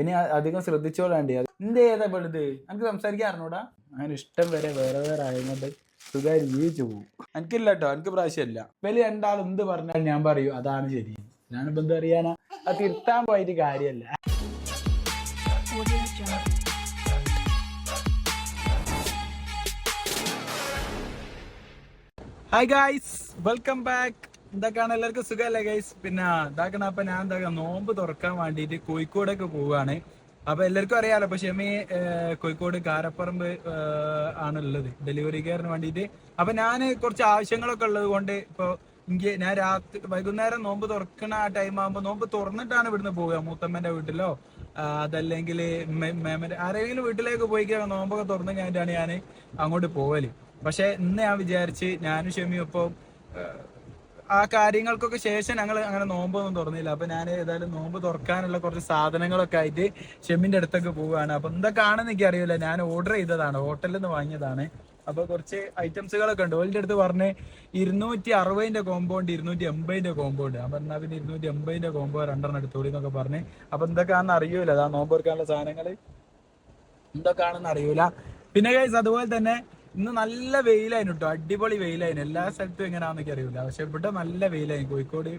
ഇനി അധികം ശ്രദ്ധിച്ചോളാണ്ടി. എന്ത് ഏതാ പെടുത് എനിക്ക് സംസാരിക്കാൻ അറിഞ്ഞൂടാ? അങ്ങനെ ഇഷ്ടം വരെ വേറെ വേറെ ആയതുകൊണ്ട് സുഖമായി ജീവിച്ചു പോകും. എനിക്കില്ല കേട്ടോ എനിക്ക് പ്രാവശ്യമില്ല വലിയ രണ്ടാൾ എന്ത് പറഞ്ഞാൽ ഞാൻ പറയൂ അതാണ് ശരി. ഞാനിപ്പോ എന്ത് അറിയാനാ അത് തിരുത്താൻ പോയിട്ട് കാര്യമല്ല ഹായ് ഗായ്സ് വെൽക്കം ബാക്ക് എന്തൊക്കെയാണ് എല്ലാവർക്കും സുഖമല്ലേ ഗൈസ് പിന്നെ ഇതാക്കണ അപ്പൊ ഞാൻ എന്താ നോമ്പ് തുറക്കാൻ വേണ്ടിയിട്ട് കോഴിക്കോടൊക്കെ പോവാണ് അപ്പൊ എല്ലാവർക്കും അറിയാലോ അപ്പൊ ഷെമി കോഴിക്കോട് കാരപ്പറമ്പ് ആണ് ആണുള്ളത് ഡെലിവറി കെയറിന് വേണ്ടിയിട്ട്. അപ്പൊ ഞാൻ കുറച്ച് ആവശ്യങ്ങളൊക്കെ ഉള്ളത് കൊണ്ട് ഇപ്പൊ എനിക്ക് ഞാൻ രാത്രി വൈകുന്നേരം നോമ്പ് തുറക്കണ ആ ടൈം ആകുമ്പോൾ നോമ്പ് തുറന്നിട്ടാണ് ഇവിടുന്ന് പോവുക. മൂത്തമ്മന്റെ വീട്ടിലോ അതല്ലെങ്കിൽ ആരെങ്കിലും വീട്ടിലേക്ക് പോയി കഴിഞ്ഞാൽ നോമ്പൊക്കെ തുറന്നു കഴിഞ്ഞിട്ടാണ് ഞാൻ അങ്ങോട്ട് പോവൽ. പക്ഷെ ഇന്ന് ഞാൻ വിചാരിച്ച് ഞാനും ഷെമിയും ഇപ്പം ആ കാര്യങ്ങൾക്കൊക്കെ ശേഷം ഞങ്ങൾ അങ്ങനെ നോമ്പൊന്നും തുറന്നില്ല. അപ്പൊ ഞാൻ ഏതായാലും നോമ്പ് തുറക്കാനുള്ള കുറച്ച് സാധനങ്ങളൊക്കെ ആയിട്ട് ഷെമ്മിന്റെ അടുത്തൊക്കെ പോവുകയാണ്. അപ്പൊ എന്തൊക്കെയാണെന്ന് എനിക്ക് അറിയില്ല. ഞാൻ ഓർഡർ ചെയ്തതാണ്. ഹോട്ടലിൽ നിന്ന് വാങ്ങിയതാണ്. അപ്പൊ കുറച്ച് ഐറ്റംസുകളൊക്കെ ഉണ്ട്. ഓലിന്റെ അടുത്ത് പറഞ്ഞ് ഇരുന്നൂറ്റി അറുപതിന്റെ കോമ്പൗണ്ട് ഇരുന്നൂറ്റി എൺപതിന്റെ കോമ്പൗണ്ട് അപ്പൊ എന്നാ പിന്നെ ഇരുന്നൂറ്റി എൺപതിന്റെ കോമ്പോ രണ്ടെണ്ണം എടുത്തോളി എന്നൊക്കെ പറഞ്ഞ്. അപ്പൊ എന്തൊക്കെയാണെന്ന് അറിയൂല. അതാ നോമ്പ് തുറക്കാനുള്ള സാധനങ്ങൾ. എന്തൊക്കെയാണെന്ന് അറിയൂല. പിന്നെ ഗൈസ് അതുപോലെ തന്നെ ഇന്ന് നല്ല വെയിലായിരുന്നു കേട്ടോ അടിപൊളി വെയിലായിരുന്നു. എല്ലാ സ്ഥലത്തും എങ്ങനെയാണെന്നൊക്കെ അറിയില്ല. പക്ഷെ ഇവിടെ നല്ല വെയിലായി കോഴിക്കോട്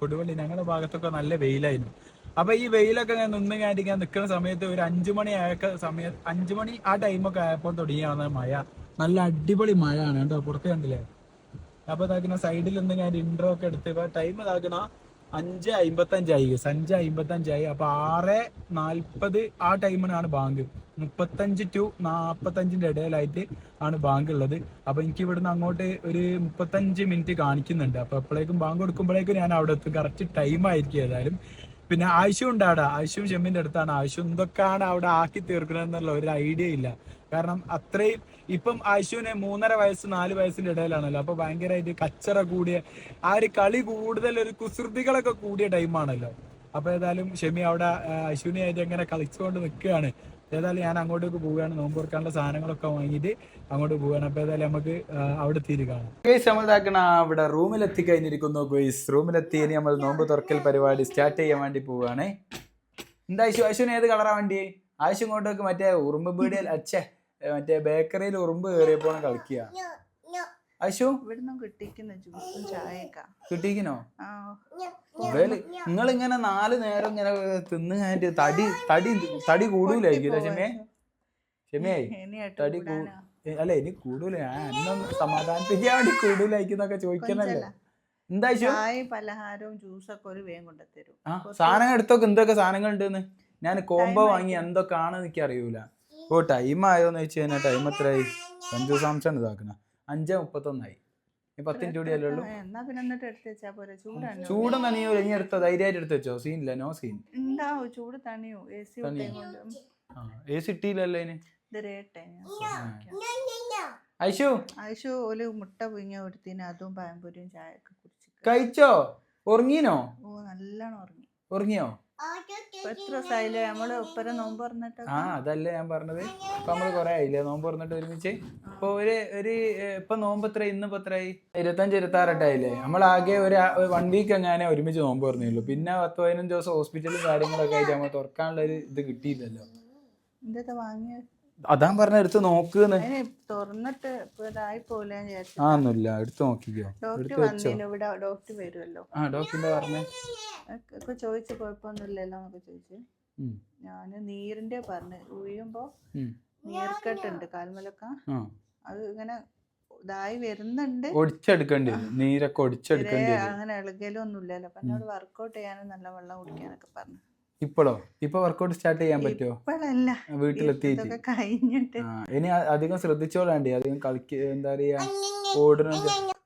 കൊടുവള്ളി ഞങ്ങളുടെ ഭാഗത്തൊക്കെ നല്ല വെയിലായിരുന്നു. അപ്പൊ ഈ വെയിലൊക്കെ ഞാൻ നിന്ന് കാര്യം ഞാൻ നിൽക്കുന്ന സമയത്ത് ഒരു അഞ്ചു മണി ആയ സമയത്ത് അഞ്ചു മണി ആ ടൈമൊക്കെ ആയപ്പോൾ തുടങ്ങിയാണ് മഴ. നല്ല അടിപൊളി മഴയാണ് കേട്ടോ. പുറത്ത് കണ്ടില്ലേ? അപ്പൊ ഇതാക്കുന്ന സൈഡിൽ നിന്ന് ഞാൻ ഇൻട്രോ ഒക്കെ എടുത്ത് ഇപ്പൊ ടൈം ഇതാക്കണ അഞ്ച് അമ്പത്തഞ്ചായി അഞ്ച് അമ്പത്തഞ്ചായി അപ്പൊ ആറ് നാൽപ്പത് ആ ടൈമിനാണ് ബാങ്ക്. മുപ്പത്തഞ്ച് ടു നാപ്പത്തഞ്ചിന്റെ ഇടയിലായിട്ട് ആണ് ബാങ്ക് ഉള്ളത്. അപ്പൊ എനിക്ക് ഇവിടുന്ന് അങ്ങോട്ട് ഒരു മുപ്പത്തഞ്ച് മിനിറ്റ് കാണിക്കുന്നുണ്ട്. അപ്പൊ എപ്പോഴേക്കും ബാങ്ക് കൊടുക്കുമ്പോഴേക്കും ഞാൻ അവിടെ എത്തും. കറക്റ്റ് ടൈം ആയിരിക്കും ഏതായാലും. പിന്നെ ആവശ്യം ഉണ്ട് അവിടെ ആവശ്യം ഷെമ്മിന്റെ അടുത്താണ്. ആവശ്യം എന്തൊക്കെയാണ് അവിടെ ആക്കി തീർക്കണമെന്നുള്ള ഒരു ഐഡിയ ഇല്ല. കാരണം അത്രയും ഇപ്പം ആശുവിനെ മൂന്നര വയസ്സ് നാല് വയസ്സിന്റെ ഇടയിലാണല്ലോ. അപ്പൊ ഭയങ്കരമായിട്ട് കച്ചറ കൂടിയ ആ ഒരു കളി കൂടുതൽ ഒരു കുസൃതികളൊക്കെ കൂടിയ ടൈമാണല്ലോ അപ്പൊ ഏതായാലും ഷെമി അവിടെ അശ്വിനിയായിട്ട് എങ്ങനെ കളിച്ചുകൊണ്ട് നിൽക്കുകയാണ്. ഏതായാലും ഞാൻ അങ്ങോട്ടേക്ക് പോവുകയാണ്. നോമ്പ് തുറക്കാനുള്ള സാധനങ്ങളൊക്കെ വാങ്ങിയിട്ട് അങ്ങോട്ട് പോവുകയാണ്. അപ്പൊ ഏതായാലും നമുക്ക് അവിടെ തീര് കാണാം. നമ്മളിതാക്കണ അവിടെ റൂമിലെത്തി കഴിഞ്ഞിരിക്കുന്നു ഗോയ്സ് റൂമിലെത്തി ഇനി നമ്മൾ നോമ്പ് തുറക്കൽ പരിപാടി സ്റ്റാർട്ട് ചെയ്യാൻ വേണ്ടി പോവുകയാണ്. എന്താ ആശു അശ്വിന് ഏത് കളറാ വേണ്ടി ആശു ഇങ്ങോട്ടേക്ക് മറ്റേ ഉറുമ്പ് പീടിയൽ അച്ഛേ. മറ്റേ ബേക്കറിയിൽ ഉറുമ്പ് കയറിയപ്പോ കളിക്കുക അശു ഇവിടുന്ന് കിട്ടിക്കുന്ന ജ്യൂസും ചായയൊക്കെ കിട്ടിക്കണോ നിങ്ങളിങ്ങനെ നിങ്ങൾ ഇങ്ങനെ നാല് നേരം ഇങ്ങനെ തിന്ന് കഴിഞ്ഞിട്ട് തടി തടി തടി കൂടൂലായിരിക്കും ക്ഷമേ ക്ഷമയായി തടി അല്ല ഇനി കൂടൂല. ഞാൻ എന്നൊന്ന് സമാധാനിപ്പിക്കാൻ വേണ്ടി കൂടൂലായിരിക്കുന്നൊക്കെ ചോദിക്കണല്ലോ. എന്താ ചായ ചായയും പലഹാരവും ജ്യൂസൊക്കെ ഒരു വേഗം കൊണ്ടുത്തരും. സാധനങ്ങൾ എടുത്തൊക്കെ എന്തൊക്കെ സാധനങ്ങൾ ഉണ്ടെന്ന് ഞാൻ കോംബോ വാങ്ങി എന്തൊക്കെ എന്തൊക്കെയാണെന്ന് എനിക്ക് അറിയൂല ഓ ടൈം ആയോന്ന് ചോദിച്ചു കഴിഞ്ഞാൽ ടൈം എത്രയായി അഞ്ചു സാംസൺ ഇതാക്കണ. അഞ്ചേ മുപ്പത്തൊന്നായി. ഈ പത്ത് മിനിറ്റ് കൂടി അല്ലേ ഉള്ളൂ? എന്നാ പിന്നെ എന്നിട്ട് എടുത്ത് വെച്ചാ പോരെ. ചൂടാണ് ചൂടൊന്നും നനിയോ? ഇനി എടുത്ത? ധൈര്യമായിട്ട് എടുത്ത് വെച്ചോ? സീനില്ല നോ സീൻ ഉണ്ടാവും? ചൂട് തണിയോ? എ സി എ സി ആ ഏ ഐഷു ആയിഷു ഒരു മുട്ട പുഞ്ഞ കൊടുത്തിന്. അതും പഴംപൊരിയും ചായയൊക്കെ കുടിച്ച് കഴിച്ചോ? ഉറങ്ങിനോ? ഓ നല്ലോണം ഉറങ്ങി. ഉറങ്ങിയോ? ഇപ്പൊ എത്ര ദിവസമായില്ലേ നമ്മൾ ഒപ്പര നോമ്പ് പറഞ്ഞിട്ട് ആ അതല്ലേ ഞാൻ പറഞ്ഞത്. ഇപ്പൊ നമ്മൾ കൊറേ ആയില്ലേ? നോമ്പ് പറഞ്ഞിട്ട് ഒരുമിച്ച്. ഇപ്പൊ ഒരു ഒരു ഇപ്പൊ നോമ്പ് എത്ര ഇന്ന് ഇപ്പൊ എത്രയായി ഇരുപത്തഞ്ച് ഇരുപത്തി ആറെട്ടായില്ലേ നമ്മൾ ആകെ ഒരു വൺ വീക്ക് അങ്ങനെ ഒരുമിച്ച് നോമ്പ് പറഞ്ഞുള്ളൂ പിന്നെ പത്ത് പതിനഞ്ച് ദിവസം ഹോസ്പിറ്റലും കാര്യങ്ങളൊക്കെ ആയിട്ട് നമ്മൾ തുറക്കാനുള്ള ഒരു ഇത് കിട്ടിയില്ലല്ലോ. എന്താ വാങ്ങിയ അതാ പറഞ്ഞ എടുത്ത് നോക്കുന്ന്. ആന്നില്ല തുറന്നിട്ട് ഇപ്പൊ ഇതായി പോലെ വിചാരിച്ചു. ആ ഒന്നുമില്ല എടുത്ത് നോക്കിക്കോ. ഡോക്ടർ ഇവിടെ ഡോക്ടർ വരുമല്ലോ ആ ഡോക്ടറിന്റെ പറഞ്ഞേ. ഒക്കെ ചോദിച്ചു കുഴപ്പമൊന്നുമില്ലല്ലോ എന്നൊക്കെ ചോദിച്ചു. ഞാൻ നീരിന്റെ പറഞ്ഞു. ഉഴിയുമ്പോ ഉം. നീർക്കെട്ടുണ്ട് കാൽമലൊക്കെ. അത് ഇങ്ങനെ ഇതായി വരുന്നുണ്ട്. ഒടിച്ചെടുക്കേണ്ടി നീരൊക്കെ ഒടിച്ചെടുക്കേണ്ടി അങ്ങനെ ഇളകലും ഒന്നും ഇല്ലല്ലോ അപ്പൊ എന്നോട് വർക്കൗട്ട് ചെയ്യാനും നല്ല വെള്ളം കുടിക്കാനൊക്കെ പറഞ്ഞു. ഇപ്പോഴോ ഇപ്പൊ വർക്കൗട്ട് സ്റ്റാർട്ട് ചെയ്യാൻ പറ്റുമോ ഇപ്പോഴല്ല വീട്ടിലെത്തിയിട്ട്. കഴിഞ്ഞിട്ട്. ഇനി അധികം ശ്രദ്ധിച്ചോളാണ്ടി അധികം കളിക്ക എന്താ പറയാ ഓടണം.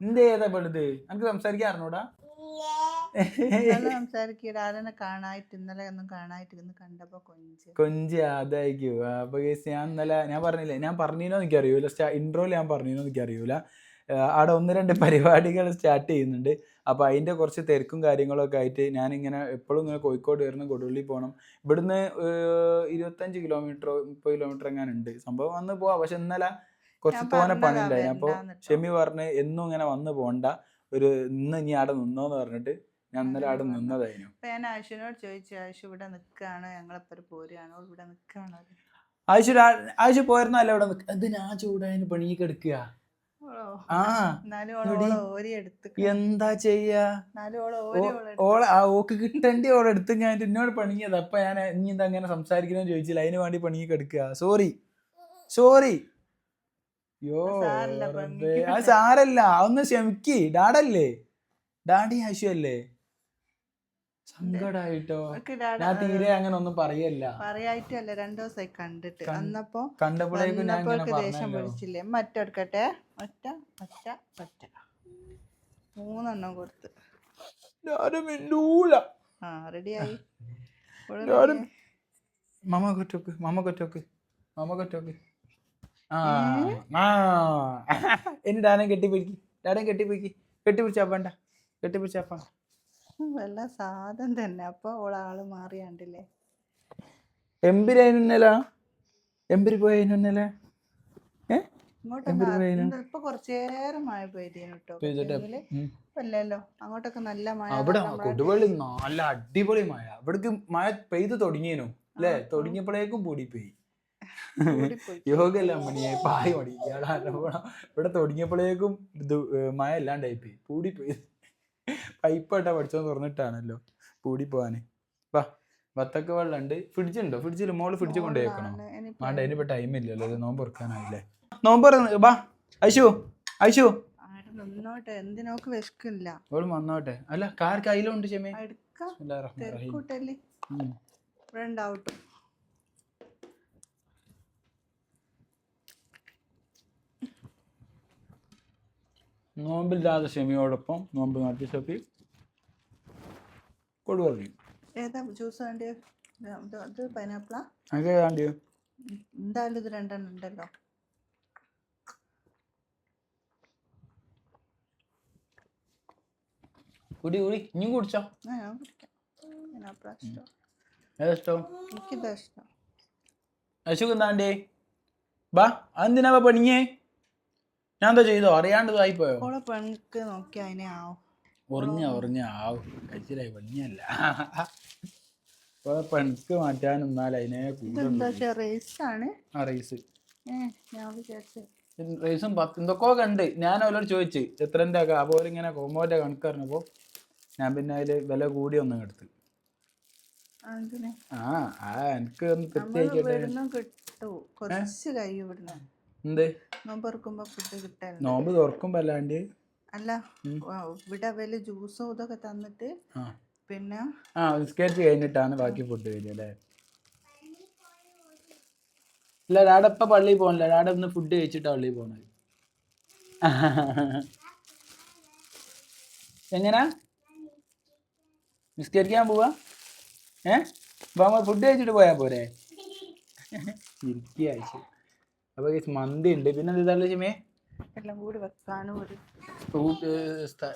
എന്ത് ഏതാ പെടുത് എനിക്ക് സംസാരിക്കാൻ അറിഞ്ഞൂടാ? ഇന്നലെ സംസാരിക്കുക ആരെന്നെ കാണായിട്ട് ഇന്നലെ ഒന്നും കാണായിട്ട് ഇന്ന് കണ്ടപ്പോ കൊഞ്ച്. കൊഞ്ച് അതായിരിക്കും അപ്പൊ ഞാൻ ഇന്നലെ ഞാൻ പറഞ്ഞില്ലേ? ഞാൻ പറഞ്ഞിരുന്നോ എനിക്കറിയൂല. ഇൻട്രോയിൽ ഞാൻ പറഞ്ഞിരുന്നോ എനിക്കറിയൂല. അവിടെ ഒന്ന് രണ്ട് പരിപാടികൾ സ്റ്റാർട്ട് ചെയ്യുന്നുണ്ട്. അപ്പൊ അതിന്റെ കുറച്ച് തിരക്കും കാര്യങ്ങളൊക്കെ ആയിട്ട് ഞാനിങ്ങനെ എപ്പോഴും ഇങ്ങനെ കോഴിക്കോട് വരുന്ന കൊടുവള്ളി പോകണം ഇവിടുന്ന് ഇരുപത്തഞ്ച് കിലോമീറ്ററോ മുപ്പത് കിലോമീറ്റർ എങ്ങനെ ഉണ്ട് സംഭവം വന്ന് പോവാം. പക്ഷെ ഇന്നലെ കുറച്ച് തോനെ പണി ഉണ്ടായി അപ്പൊ ഷെമി പറഞ്ഞ് എന്നും ഇങ്ങനെ വന്ന് പോണ്ട. ഒരു ഇന്ന് ഇനി അവിടെ നിന്നോന്ന് പറഞ്ഞിട്ട് ഞാൻ ഇന്നലെ അവിടെ നിന്നതായിരുന്നു. അപ്പൊ ഞാൻ ആശുവിനോട് ചോദിച്ചു. ആശു ഇവിടെ നിൽക്കുകയാണ് ഞങ്ങളെപ്പോ പോരുകയാണോ ഇവിടെ നിൽക്കുകയാണോ ആഴ്ച ആഴ്ച പോയിരുന്നല്ല ഇവിടെ എന്തിനാ ചൂടായതിന് ഓളോ ആ എന്താ ചെയ്യാ? ഓളെ ഓക്ക് കിട്ടേണ്ടി ഓളെ എടുത്ത് ഞാൻ എന്നോട് പണിയത് അപ്പൊ ഞാൻ ഇനി എന്താ അങ്ങനെ സംസാരിക്കണമെന്ന് ചോദിച്ചില്ല. അതിന് വേണ്ടി പണിയൊക്കെ എടുക്കുക സോറി. സോറി. യോ സാരല്ല, പണിക്ക് അത് സാരല്ല ഒന്ന് ക്ഷമിക്ക്. ഡാഡല്ലേ? ഡാഡി ആശുവല്ലേ? സങ്കടായിട്ടോ? ഞാൻ തീരെ അങ്ങനെ ഒന്നും പറയല്ല. പറയായിട്ടല്ല രണ്ടു ദിവസമായി കണ്ടിട്ട്. അന്നപ്പോ കണ്ടപ്പോഴേക്കും ദേഷ്യം പിടിച്ചില്ലേ? മറ്റെടുക്കട്ടെ ഒറ്റ ഒറ്റ ഒറ്റ. മൂന്നെണ്ണം കൊടുത്ത്. ആ റെഡിയായി. മമ്മ കൊറ്റോക്ക് മമ്മ കൊറ്റോക്ക് മമ്മ കൊറ്റോക്ക് ആ ഇനി ഡാനം കെട്ടിപ്പിടിക്ക്. ഡാനം കെട്ടിപ്പിടിക്ക്. കെട്ടിപ്പിടിച്ചാ വേണ്ട വല്ല സാധനം തന്നെ. അപ്പൊ ഓളാൾ മാറിയാണ്ടില്ലേ എമ്പിരേനുന്നല എമ്പിരി പോയതിനുന്നല ഏ? പോയ ആ- ഇപ്പൊ കുറച്ചേരം മഴ പെയ്തീന് കേട്ടോ പെയ്തിട്ട് പക്ഷേങ്കിൽ ഉം. അല്ലല്ലോ അങ്ങോട്ടൊക്കെ നല്ല മഴ അവിടെ കൊടുവള്ളി നല്ല അടിപൊളി മഴ. അവിടേക്ക് മഴ പെയ്ത് തുടങ്ങിയേനു. അല്ലേ? തുടങ്ങിയപ്പോഴേക്കും പൊടിപ്പോയി. കൂടിപ്പോയി. യോഗല്ല മണിയെ പായ മണി ഇവിടെ തുടങ്ങിയപ്പോഴേക്കും ഇത് മഴ ഇല്ലാണ്ടായിപ്പോയി. പൂടിപ്പോയി ഇട്ടാ പഠിച്ചോന്ന് തുറന്നിട്ടാണല്ലോ പൂടി പോവാന്. വാ വത്തക്ക വെള്ളം ഉണ്ട്? ഫ്രിഡ്ജ് ഉണ്ടോ ഫ്രിഡ്ജിൽ മോൾ ഫ്രിഡ്ജ് കൊണ്ടുപോയിക്കണോ? വേണ്ട അതിനിപ്പോ ടൈം ഇല്ലല്ലോ. അത് നോമ്പ് തുറക്കാനായില്ലേ? നോമ്പ് തുറന്ന് വാ ഐശു ഐശു. നിന്നോട്ടെ എന്തിനോക്ക് വിശക്കില്ല. ഓൾ വന്നോട്ടെ. അല്ല കാർ കയ്യിലുണ്ട് ചെമ്മേ? ഇവിടെ ഉണ്ടാവട്ടെ നോമ്പില്ലാതെ ഷെമിയോടൊപ്പം നോമ്പ് നാട്ടി സഫി കൊടുവറിയും ഏതാ ജ്യൂസ് വേണ്ടിയത് ഇത് ഇത് പൈനാപ്പിളാ? അതൊക്കെ ഏതാണ്ടിയോ എന്തായാലും ഇത് രണ്ടെണ്ണം ഉണ്ടല്ലോ. കുടി കുടി. ഇനിയും കുടിച്ചോ? ആ ഞാൻ കുടിക്കാം. പൈനാപ്പിളാ ഇഷ്ടം. ഏതാ ഇഷ്ടം? എനിക്കിതാ ഇഷ്ടം. അശുക്ക് എന്താണ്ടേ ബാ അതെന്തിനാ പണിയേ? പണിഞ്ഞേ ഞാൻ എന്താ ചെയ്തോ? അറിയാണ്ടതായി പോയോ ഓളെ പെൺക്ക് നോക്കി അതിനെ ആവും. ഉറഞ്ഞ ഉറഞ്ഞ ആവും. കഴിച്ചില്ലായി പണിയല്ല. പെൺക്ക് മാറ്റാൻ നിന്നാൽ അതിനെ ആ റൈസ്. ഞാൻ വിചാരിച്ചു. റൈസും പത്ത് എന്തൊക്കെയോ കണ്ട്. ഞാൻ അവരോട് ചോദിച്ചു എത്രന്റെ ഒക്കെ അപ്പോൾ ഇങ്ങനെ കോമ്പോന്റെ കണക്ക് പറഞ്ഞപ്പോൾ ഞാൻ പിന്നെ അതിൽ വില കൂടി ഒന്നും എടുത്ത്. ആ ആ എനിക്ക് ഒന്ന് ഇവിടുന്ന് കിട്ടൂ. കുറച്ച് കഴിയും ഇവിടുന്ന്. എന്ത്? നോമ്പ് തുറക്കുമ്പോ ഫുഡ് കിട്ടാൻ നോമ്പ് തുറക്കുമ്പോ അല്ലാണ്ട്? അല്ല ഇവിടെ വല്ല ജ്യൂസും ഇതൊക്കെ തന്നിട്ട് പിന്നെ ആ നിസ്കരിച്ച് കഴിഞ്ഞിട്ടാണ് ബാക്കി ഫുഡ് വരിക അല്ലേ? ഇല്ല ഡാഡ ഇപ്പൊ പള്ളിയിൽ പോകണില്ല ഡാഡ ഒന്ന് ഫുഡ് കഴിച്ചിട്ടാ പള്ളിയിൽ പോണത്. എങ്ങനാ? നിസ്കരിക്കാൻ പോവാ? ഏ? ഫുഡ് കഴിച്ചിട്ട് പോയാ പോരെ? ഇരിക്കുക അപ്പൊ guys, മന്തി ഉണ്ട്. പിന്നെ എന്താ ചുമേ എല്ലാം കൂടി വെക്കാനും ഒരു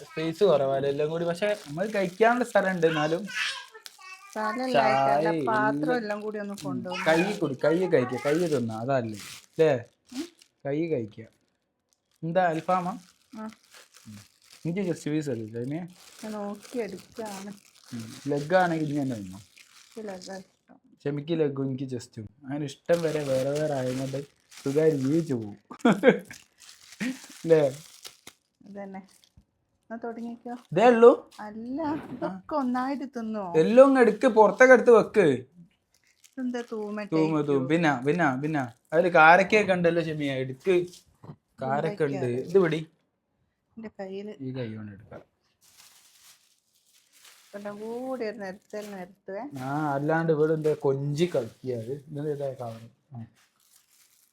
സ്പേസ് കുറവല്ലേ? എല്ലാം കൂടി. പക്ഷെ നമ്മൾ കഴിക്കാനുള്ള സ്ഥലം ഉണ്ട് എന്നാലും. പാത്രം എല്ലാം കൂടി ഒന്ന് കൊണ്ടുപോകും കൈ കുടി കൈ കഴിക്കുക. കൈ തിന്ന. അതല്ലേ. അല്ലേ കൈ കഴിക്കുക. എന്താ അൽഫാമ? എനിക്ക് ജസ്റ്റ് പീസ് അല്ലേ അതിന് ഞാൻ നോക്കി എടുക്കുകയാണ് ലെഗ് ആണെങ്കിൽ തന്നെ? ഇഷ്ടം. ക്ഷമിക്ക് ലെഗും എനിക്ക് ജസ്റ്റും അങ്ങനെ ഇഷ്ടം വരെ വേറെ വേറെ ആയതുകൊണ്ട് സുഖമായി ജീവിച്ചു പോകും അല്ലേ ഇതേ ഉള്ളൂ. അല്ല ഇതൊക്കെ ഒന്നായിട്ട് തിന്നോ? എല്ലാം അങ്ങ് എടുക്ക് പുറത്തൊക്കെ എടുത്ത് വെക്ക്. ഇതെന്താ തൂമട്ടെ തൂമ തൂം പിന്നെ പിന്നെ പിന്നെ അതിൽ കാരക്കൊക്കെ ഉണ്ടല്ലോ ക്ഷമിയ എടുക്ക്. കാരക്ക ഉണ്ട്. ഇത് പിടി. ഈ കൈ കൊണ്ട് എടുക്കാം. ആ അല്ലാണ്ട് ഇവിടെ കൊഞ്ചി ഇതാ കവർ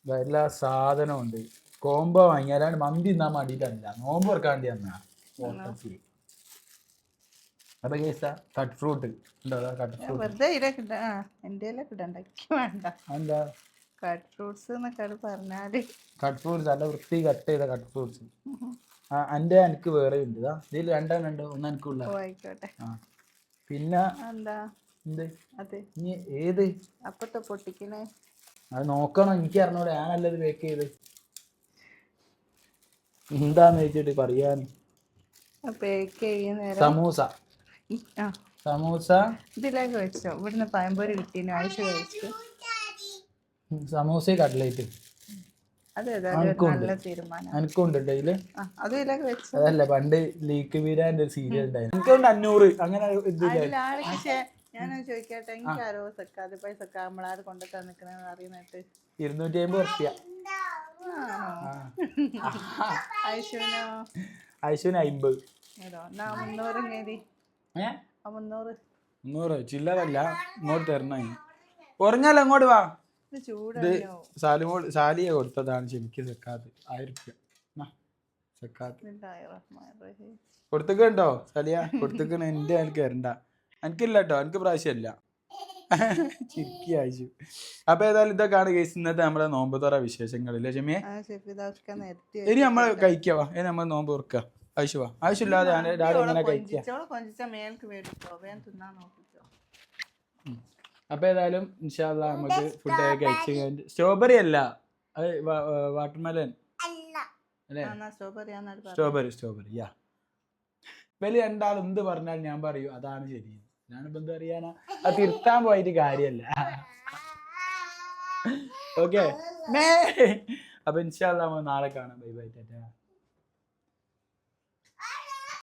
എല്ലാ സാധനവും ഉണ്ട്. കോംബോ വാങ്ങി അല്ലാണ്ട് മന്തി തിന്നാൻ വേണ്ടിയിട്ടല്ല നോമ്പ് തുറക്കാൻ വേണ്ടി തന്നാ അപ്പൊ കേസ. കട്ട് ഫ്രൂട്ട് ഉണ്ടോ? കട്ട് ഫ്രൂട്ട് വെറുതെ എന്റെ വേണ്ട. എന്താ കട്ട് ഫ്രൂട്ട്സ് എന്നൊക്കെ പറഞ്ഞാൽ. കട്ട് ഫ്രൂട്ട്സ് നല്ല വൃത്തി കട്ട് ചെയ്ത കട്ട് ഫ്രൂട്ട്സ് എന്റെ എനിക്ക് വേറെ ഉണ്ട്. ഇതാ. ഇതിൽ രണ്ടെണ്ണം ഉണ്ട് ഒന്ന് എനിക്കുള്ള ആയിക്കോട്ടെ. പിന്നെ എന്താ? എന്ത് നീ ഏത്? അപ്പത്തെ പൊട്ടിക്കണേ. അത് നോക്കണം എനിക്ക് അറിഞ്ഞൂടെ. ഞാനല്ലത് ബേക്ക് ചെയ്ത്. എന്താന്ന് വെച്ചിട്ട് പറയാൻ? ബേക്ക് ചെയ്യുന്ന സമൂസ. സമൂസ. ഇതിലേക്ക് വെച്ചോ. ഇവിടുന്ന് ആഴ്ച കഴിച്ചു സമൂസ കട്ട്ലേറ്റ്. അതല്ല പണ്ട് ലീക്ക് വീരാന്റെ സീരിയൽ ഉണ്ടായിരുന്നു. എനിക്കുണ്ട് അഞ്ഞൂറ്. അങ്ങനെ അതിലാൾക്ക് ചോദിക്കട്ടെ എനിക്ക് ആരോ സെക്കാതെ പൈസ നമ്മളാര് കൊണ്ടൊക്കെ നിക്കണെന്ന് അറിയുന്നിട്ട്? ഇരുന്നൂറ്റി അമ്പത് റുപ്യ ആയിഷുവിനോ ആയിഷുവിന് അമ്പത് എന്നാ മുന്നൂറ് നേരി ഏ? ആ മുന്നൂറ്. മുന്നൂറ്. ചില്ലറല്ല. ഇങ്ങോട്ട് തരണ കുറഞ്ഞാലോ അങ്ങോട്ട് വാ. ഇത് സാലിമോൾ സാലിയെ കൊടുത്തതാണ് ശരിക്കും സക്കാത്ത്. ആയിരം സക്കാത്ത്. കൊടുത്തുക്കണ്ടോ സലിയ? കൊടുത്തുക്കണ എന്റെ എനിക്ക് വരണ്ട എനിക്കില്ല കേട്ടോ എനിക്ക് പ്രാവശ്യമല്ല ചിരിക്കി അയച്ചു അപ്പൊ ഏതായാലും ഇതൊക്കെയാണ് കേസ് ഇന്നത്തെ നമ്മുടെ നോമ്പ് തുറ വിശേഷങ്ങളില്ലേ നിരത്തി ഇനി നമ്മൾ കഴിക്കവാ. ഇനി നമ്മൾ നോമ്പ് തുറക്കുക. ആവശ്യവാ? ആവശ്യമില്ലാതെ രാവിലെ ഇങ്ങനെ കഴിക്കുക. അപ്പൊ ഏതായാലും ഇൻഷാല്ല നമുക്ക് ഫുഡ് കഴിച്ച് കഴിഞ്ഞിട്ട് സ്ട്രോബെറി അല്ല. അത് വാട്ടർമെലൻ അല്ലേ. സ്ട്രോബെറി സ്ട്രോബെറി യാ വലിയ രണ്ടാൾ എന്ത് പറഞ്ഞാൽ ഞാൻ പറയൂ അതാണ് ശരി. ഞാനിപ്പോ എന്താ അറിയാനാ അത് തിരുത്താൻ പോയിട്ട് കാര്യല്ല. ഓക്കെ അപ്പൊ ഇൻഷാല്ല നമ്മൾ നാളെ കാണാം. Bye bye Tata.